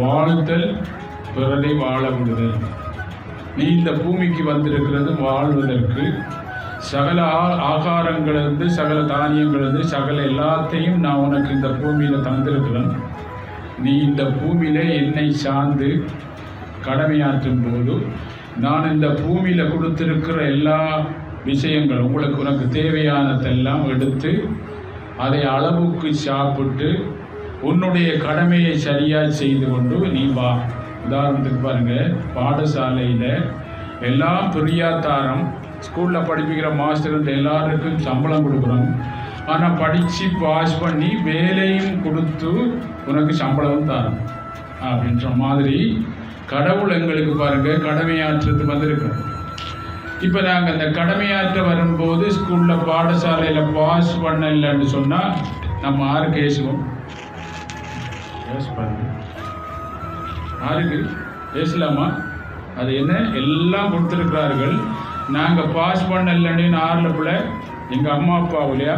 வாழ்த்தல் பிறரை வாழ விடுதல் நீ இந்த பூமிக்கு வந்திருக்கிறது வாழ்வதற்கு. சகல ஆ- ஆகாரங்களிலிருந்து சகல தானியங்களிலிருந்து சகல எல்லாத்தையும் நான் உனக்கு இந்த பூமியில் தந்திருக்கிறேன். நீ இந்த பூமியில் என்னை சார்ந்து கடமையாற்றும் போது நான் இந்த பூமியில் கொடுத்திருக்கிற எல்லா விஷயங்கள் உங்களுக்கு உனக்கு தேவையானதெல்லாம் எடுத்து அதை அளவுக்கு சாப்பிட்டு உன்னுடைய கடமையை சரியாக செய்து கொண்டு நீ வா. உதாரணத்துக்கு பாருங்க பாடசாலையில் எல்லாம் பிரியாத்தாரம் ஸ்கூலில் படிப்பிக்கிற மாஸ்டர் எல்லாருக்கும் சம்பளம் கொடுக்குறோம். ஆனால் படித்து பாஸ் பண்ணி வேலையும் கொடுத்து உனக்கு சம்பளம் தரும் அப்படின்ற மாதிரி கடவுள் எங்களுக்கு பாருங்கள் கடமையாற்றுறது வந்திருக்கிறோம் இப்போ நாங்கள் அந்த கடமையாற்ற வரும்போது ஸ்கூலில் பாடசாலையில் பாஸ் பண்ணலைன்னு சொன்னால் நம்ம ஆறு பேசுவோம் பேச பாருங்க யாருக்கு பேசலாமா? அது என்ன? எல்லாம் கொடுத்துருக்கிறார்கள். நாங்கள் பாஸ் பண்ணலன்னு ஆறில் பிள்ளை எங்கள் அம்மா அப்பா இல்லையா